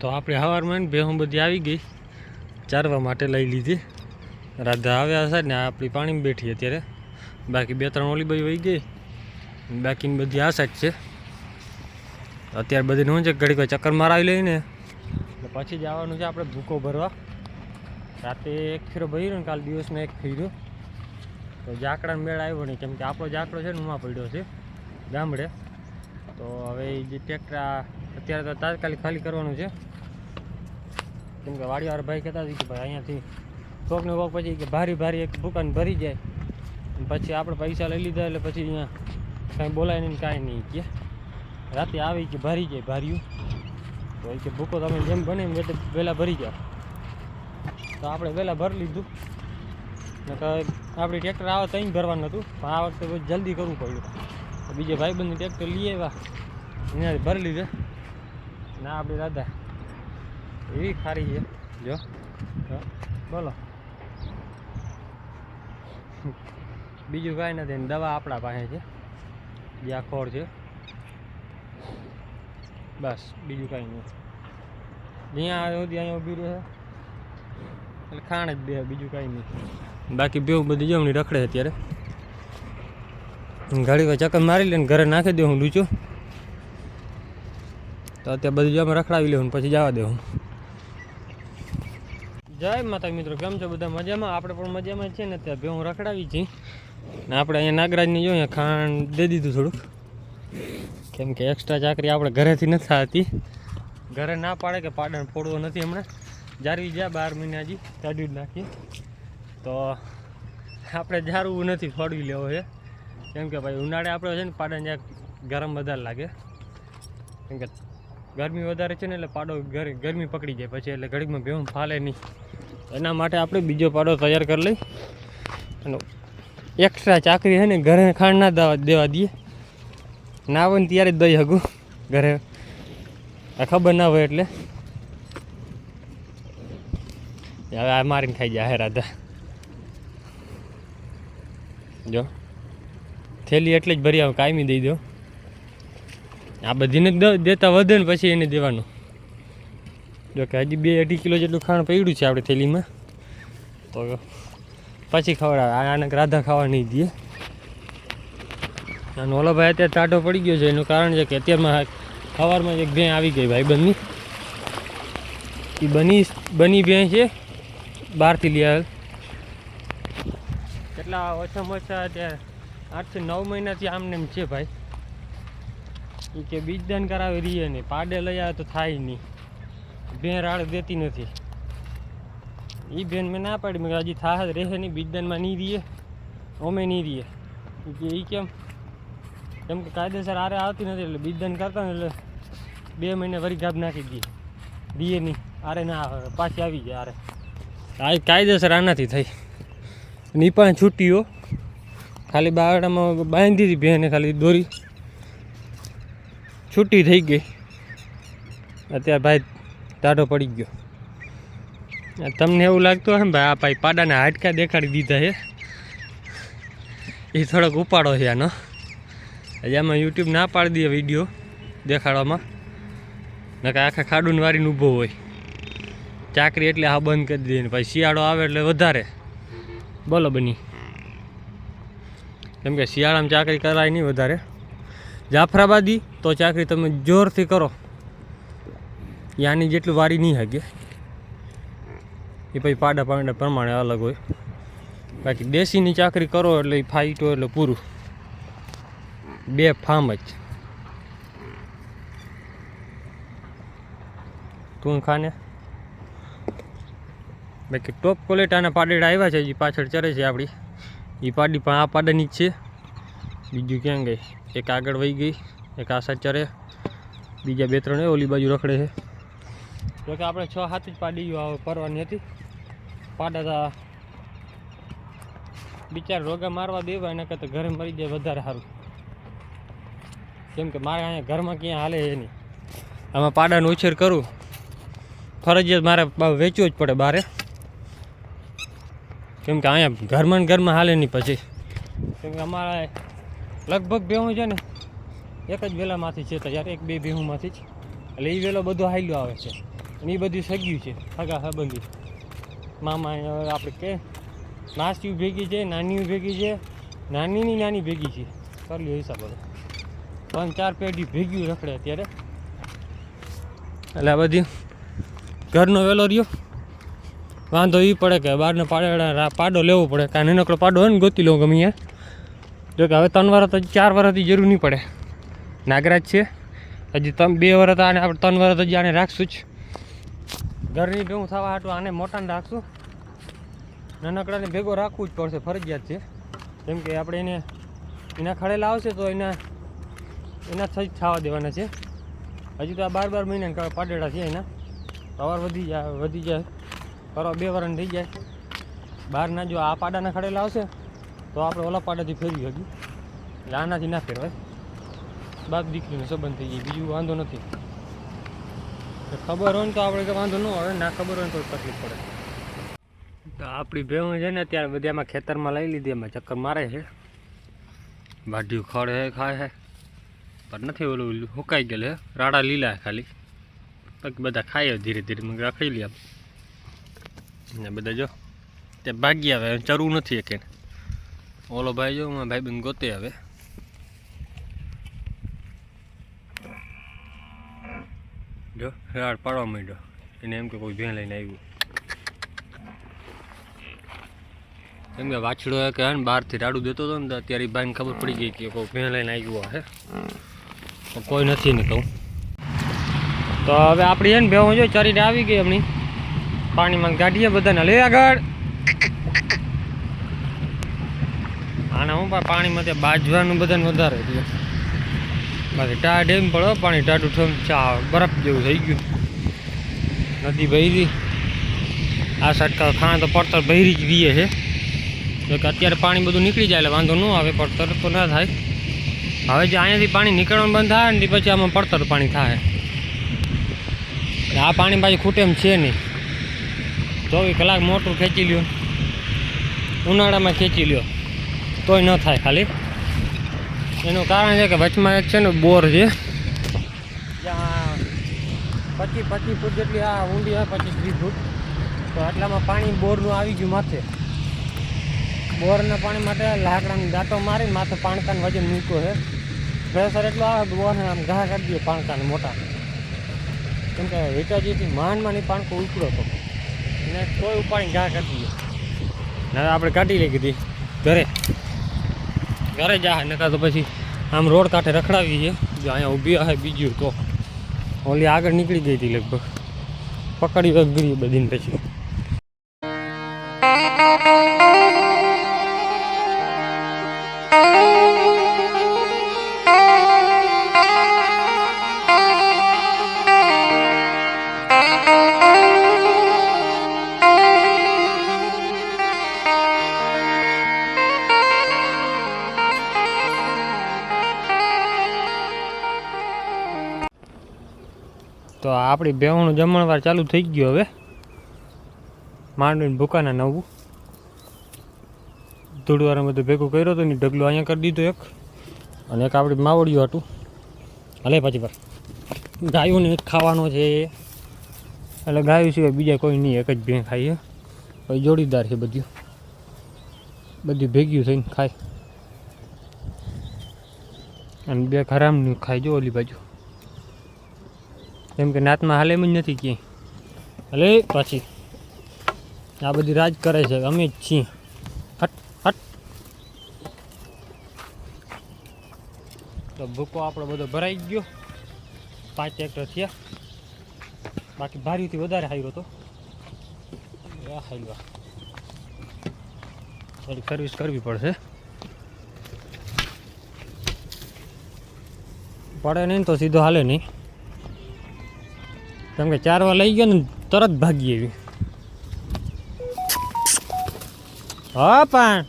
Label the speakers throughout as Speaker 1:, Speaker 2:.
Speaker 1: તો આપણે સવારમાં ભેહું બધી આવી ગઈ. ચારવા માટે લઈ લીધી. રાધા આવ્યા છે ને આપણી પાણીમાં બેઠી અત્યારે. બાકી બે ત્રણ ઓલી બધી વહી ગઈ. બાકીની બધી આ સાઈડ છે. અત્યારે બધી શું છે ઘડીક ચક્કર મારાવી લઈને પછી જવાનું છે આપણે ભૂકો ભરવા. રાતે એક ફેરો ભર્યો ને કાલ દિવસમાં એક ફેર્યો. તો જાકડાનો મેળ આવ્યો નહીં, કેમ કે આપણો જાકડો છે ને ઉમા પડ્યો છે ગામડે. તો હવે જે ટ્રેક્ટર આ અત્યારે તો તાત્કાલિક ખાલી કરવાનું છે. કેમ કે વાડીવાળા ભાઈ કહેતા હતા કે ભાઈ અહીંયાથી કોક વોક પછી કે ભારી ભારી એક દુકાન ભરી જાય. પછી આપણે પૈસા લઈ લીધા એટલે પછી અહીંયા કાંઈ બોલાય નહીં કાંઈ નહીં કે. રાતે આવી કે ભરી જાય ભાર્યું. તો એ કે ભૂકો તમે જેમ બને એમ એટલે વહેલા ભરી જાઓ. તો આપણે વહેલા ભરી લીધું. નકર આપણી ટ્રેક્ટર આવે તો અહીં ભરવાનું હતું. પણ આ વખતે જલ્દી કરવું પડ્યું. બીજે ભાઈબંધને ટ્રેક્ટર લઈ આવ્યા. એનાથી ભરી લીધે. ના આપણી દાદા એવી ખારી છે. જો. હા, બોલો. બીજું કાંઈ નથી. દવા આપણા પાસે છે. જે આ ખોળ છે. બસ બીજું કાંઈ નહીં અહીંયા સુધી અહીંયા ઊભી રહે. એટલે ખાણ જ બે બીજું કાંઈ નહીં બાકી બેવ બધી જમણી રખડે અત્યારે. ગાડી વાર ચક્કર મારી લઈને ઘરે નાખી દઉં લૂચો તો અત્યારે બધું જમ રખડાવી લેવું પછી જવા દેવું જય માતા મિત્રો, કેમ છો? બધા મજામાં? આપણે પણ મજામાં જ છે ને ત્યાં ભેહું રખડાવી છીએ. ને આપણે અહીંયા નાગરાજની જોઈએ ખાંડ દે દીધું થોડુંક. કેમ કે એક્સ્ટ્રા ચાકરી આપણે ઘરેથી નથી થતી. ઘરે ના પાડે કે પાડણ ફોડવો નથી હમણાં. જારવી જ્યાં બાર મહિના હજી કાઢી નાખીએ. તો આપણે જારવું નથી, ફોડવી લેવો છે. કેમ કે ભાઈ ઉનાળે આપણે છે ને પાડણ જ્યાં ગરમ વધારે લાગે. કેમ કે ગરમી વધારે છે ને એટલે પાડો ગર ગરમી પકડી જાય પછી એટલે ઘડીમાં ભેવું ફાલે નહીં. એના માટે આપણે બીજો પાડો તૈયાર કરી લઈ. અને એક્સ્ટ્રા ચાકરી છે ને ઘરે ખાંડ ના દેવા દેવા દઈએ. ના હોય ને ત્યારે જ દઈ શકું ઘરે. ખબર ના હોય એટલે. હવે આ મારીને ખાઈ જાય રાધા. જો. થેલી એટલે જ ભરી આવું કાયમી દઈ દો. આ બધીને દેતા વધે ને પછી એને દેવાનું. જો કે હજી બે અઢી કિલો જેટલું ખાણ પડ્યું છે આપણે થેલીમાં. તો પછી ખવડાવે. આને રાધા ખાવા નહીં દે. અને ભાઈ અત્યારે ટાઢો પડી ગયો છે. એનું કારણ છે કે અત્યારમાં સવારમાં એક ભેં આવી ગઈ ભાઈબંધની એ બની બની ભેં છે. બહારથી લઈ આવેલ કેટલા ઓછામાં ઓછા અત્યારે આઠથી નવ મહિનાથી આમને એમ છે ભાઈ. એ કે બીજદાન કરાવી રહીએ નહીં. પાડે લઈ આવે તો થાય નહીં. બેન રાડ દેતી નથી. એ બેન મેં ના પાડી. મેં હજી થાહ રહે નહીં, બીજદાનમાં નહીં રહીએ અમે નહીં રહીએ કે એ કેમ? કેમ કે કાયદેસર આરે આવતી નથી એટલે બીજદાન કરતા ને એટલે બે મહિને વરી ગાબ નાખી દઈએ. દઈએ નહીં. આરે ના આવે. પાછી આવી જાય આરે આ કાયદેસર આનાથી થઈ. ની પણ છૂટીઓ ખાલી બાવડામાં બાંધી હતી બેને, ખાલી દોરી. છૂટી થઈ ગઈ. અત્યારે ભાઈ ટાઢો પડી ગયો. તમને એવું લાગતું ને ભાઈ, આ ભાઈ પાડાના હાડકા દેખાડી દીધા છે એ થોડોક ઉપાડો છે આનો. આમાં યુટ્યુબ ના પાડી દે વીડિયો દેખાડવામાં. નકા આખા ખાડું વારીને ઊભો હોય. ચાકરી એટલે હા બંધ કરી દે ને પછી શિયાળો આવે એટલે વધારે. બોલો બની. કેમ કે શિયાળામાં ચાકરી કરાય નહીં વધારે. જાફરાબાદી, તો ચાકરી તમે જોરથી કરો. યાની જેટલું વારી નહીં હગે. એ પછી પાડા પાડા પ્રમાણે અલગ હોય. બાકી દેશીની ચાકરી કરો એટલે એ ફાઈટો એટલે પૂરું. બે ફાર્મ જ. તું ખાને? બાકી ટોપ ક્વોલિટીના પાડેડા આવ્યા છે એ પાછળ ચરે છે આપણી એ પાડી પણ આ પાડાની જ છે. બીજું ક્યાં ગઈ? એક આગળ વહી ગઈ, એક આ સાઈડ ચરે બીજા બે ત્રણ ઓલી બાજુ રખડે છે. જોકે આપણે છ સાત જ પાડી આવે પરવાની હતી. પાડા તા બિચાર રોગા મારવા દેવા, એના કરતાં ઘરે મરી જાય વધારે સારું. કેમ કે મારે અહીંયા ઘરમાં ક્યાં હાલે એ નહીં આમાં પાડાનો ઉછેર કરું. ફરજિયાત મારે વેચવો જ પડે બારે. કેમ કે અહીંયા ઘરમાં ને ઘરમાં હાલે નહીં પછી. કેમ કે અમારા લગભગ ભેહું છે ને, એક જ વેલામાંથી છે તૈયાર એક બે ભેહુંમાંથી જ. એટલે એ વેલો બધો હાલ્યો આવે છે. અને એ બધું સગ્યું છે સગા સંબંધી મામા આપણે કે, નાસ્તી ભેગી છે, નાની ભેગી છે, નાનીની નાની ભેગી છે. કરી લ્યો હિસાબ હવે. ત્રણ ચાર પેઢી ભેગી રખડે અત્યારે. એટલે આ બધી ઘરનો વેલો રહ્યો. વાંધો એ પડે કે બહારનો પાડો પાડો લેવો પડે. કાં નાનકડો પાડો હોય ને ગોતી લઉં ગમે અહીંયા જો કે હવે ત્રણ વર્ષ હજી ચાર વર્ષથી જરૂર નહીં પડે. નાગરાજ છે. હજી ત્રણ બે વર્ષ આને આપણે ત્રણ વર્ષ હજી આને રાખશું જ. ઘરની ભેગું થવા હાટું આને મોટાને રાખશું. નાનકડાને ભેગો રાખવું જ પડશે, ફરજિયાત છે. કેમ કે આપણે એને એના ખડેલા આવશે તો એના એના થઈ થવા દેવાના છે. હજી તો આ બાર બાર મહિના પાડેડા છે એના. પવાર વધી જાય વધી જાય. પરવા બે વરણ થઈ જાય. બહારના જો આ પાડાના ખડેલા આવશે તો આપણે ઓલા પાડાથી ફેરવી હજી. એટલે આનાથી ના ફેરવાય. બાપ દીકરીનો સંબંધ થઈ જાય, બીજું વાંધો નથી. ખબર હોય ને તો આપણે તો વાંધો ન આવે, ના ખબર હોય તો તકલીફ પડે. તો આપણી ભેહું છે ને ત્યારે બધી આમાં ખેતરમાં લઈ લીધી, એમાં ચક્કર મારે છે. વાઢ્યું ખડ હે, ખાય હે. પણ નથી ઓલું ઓલું સુકાઈ ગયેલું હે, રાડા લીલા હે ખાલી. બાકી બધા ખાઈએ ધીરે ધીરે મગ રાખી લઈએ ને બધા જો, તે ભાગી આવે ચરવું નથી એક ઓલો ભાઈ જો ભાઈ બેન ગોતે આવે જો, રાડ પાડવા માંડ્યો. એને એમ કે કોઈ ભેં લઈને આવ્યું. એમ કે વાછડો કે હે ને, બહારથી રાડું દેતો હતો ને ત્યારે ભાઈને ખબર પડી ગઈ કે કોઈ ભેં લઈને આવ્યું હે. કોઈ નથી ને કહું. તો હવે આપણી છે ને ભેહું ચરીને આવી ગઈ એમની. પાણીમાં ગાડીએ બધાને. લે આગળ. આને હું પણ પાણીમાં બાજવાનું બધાને વધારે એટલે બાકી ટા ડેમ પડો પાણી ટાટું ઠમ ચા બરફ જેવું થઈ ગયું. નદી ભરી. આ સટકા ખાણ તો પડતર ભરી જ રહીએ છે. જોકે અત્યારે પાણી બધું નીકળી જાય એટલે વાંધો ન આવે પડતર તો ના થાય. હવે જે અહીંયાથી પાણી નીકળવાનું બંધ થાય ને પછી આમાં પડતર પાણી થાય. આ પાણી પાછી ખૂટે એમ છે નહીં. ચોવીસ કલાક મોટું ખેંચી લ્યો. ઉનાળામાં ખેંચી લ્યો. તોય ન થાય ખાલી. એનું કારણ છે કે વચમાં એક છે ને બોર છે. જ્યાં પચીસ પચીસ ફૂટ જેટલી આ ઊંડી હોય પચીસ વીસ ફૂટ. તો આટલામાં પાણી બોરનું આવી ગયું માથે. બોરના પાણી માટે લાકડાની દાંતો મારી માથે પાણકાનું વજન મૂક્યો છે. પ્રેશર એટલું આવે બોરને આમ ઘા કાઢી દે પાણકાને મોટા. કેમ કે હિટાજીથી માંડમાં નહીં પાણકો ઉકળો હતો ને કોઈ ઉપાડી ઘા કાઢી દે. હવે આપણે કાઢી લઈ કીધી. ઘરે. ઘરે જા નકા તો પછી આમ રોડ કાંઠે રખડાવી છે જો અહીંયા ઊભી આવે બીજું તો. ઓલી આગળ નીકળી ગઈ હતી લગભગ. પકડી વગરી બધીને પછી. તો આપણી બેવાનું જમણવાર ચાલુ થઈ ગયું હવે. માંડવીને ભૂકાના નવું. ધૂળવાળા બધું ભેગું કર્યો હતો ને ઢગલું અહીંયા કરી દીધો એક. અને એક આપણી માવડિયું હતું. હલે પછી પર ગાયોને એક ખાવાનો છે એટલે ગાયો સિવાય બીજા કોઈ નહીં, એક જ ભેં ખાઈએ. પછી જોડીદાર છે બધું. બધું ભેગ્યું થઈને ખાય. અને બે ખરામનું ખાય, જો ઓલી બાજુ. કેમ કે નાતમાં હાલે જ નથી ક્યાંય. હલે પાછી. આ બધી રાજ કરે છે, અમે જ છીએ. હટ હટ. તો ભૂકો આપણો બધો ભરાઈ ગયો. પાંચ ટ્રેક્ટર થયા. બાકી ભારીથી વધારે હાર્યો હતો આ હાલ્યા. થોડી સર્વિસ કરવી પડશે. પડે નહીં તો સીધો હાલે નહીં. કેમ કે ચાર વાર લઈ ગયો ને, તરત ભાગી એવી હા, પણ.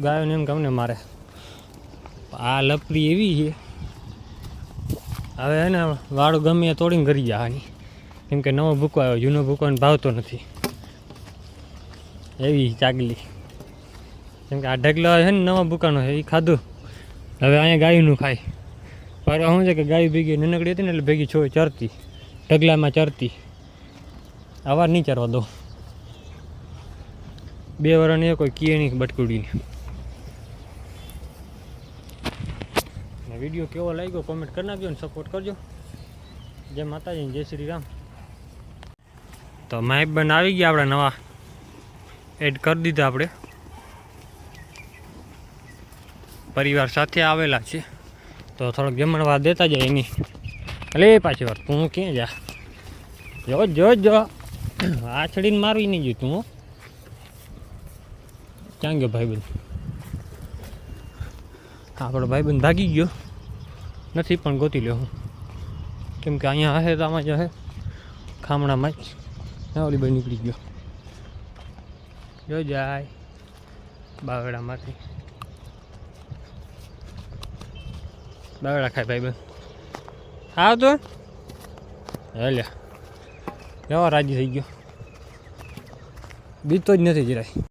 Speaker 1: ગાયોને એમ ગમને મારે. આ લપડી એવી છે. હવે એને વાળું ગમે તોડીને કરી જવાની કેમ કે નવો ભૂકો આવ્યો, જૂનો ભૂકોને ભાવતો નથી. એવી ચાગલી. કેમ કે આ ઢગલો છે ને, નવા ભૂકાનો એ ખાધું. હવે અહીંયા ગાયનું ખાય. પર શું છે કે ગાય ભેગી નનકડી હતી ને એટલે ભેગી છો ચરતી. ઢગલામાં ચરતી. આવા નહીં ચરવા દો બે વરણ એ કોઈ કીએ નહીં બટકુડીને. વીડિયો કેવો લાગ્યો કોમેન્ટ કરી નાખજો ને સપોર્ટ કરજો. જય માતાજી, જય શ્રી રામ. તો માઇપ બન આવી ગયા આપણા નવા. એડ કરી દીધા આપણે. પરિવાર સાથે આવેલા છે તો થોડોક જમણવા દેતા જાય એની. અલે પાછી વાર, તું ક્યાં જા? જો જો જો. આ છડીને મારવી નહીં જોઈ તું હો. ક્યાં ગયો ભાઈબંધ? આપણો ભાઈબંધ ભાગી ગયો. નથી પણ ગોતી લ્યો હું. કેમ કે અહીંયા હશે તો આમાં જ હશે. ખામણામાં જ. ઓલી ભાઈ નીકળી ગયો. જો જાય. બાવડામાંથી બાવડા ખાય ભાઈબંધ હા તો હેલ્યા એવો રાજી થઈ ગયો બીતો જ નથી જરાય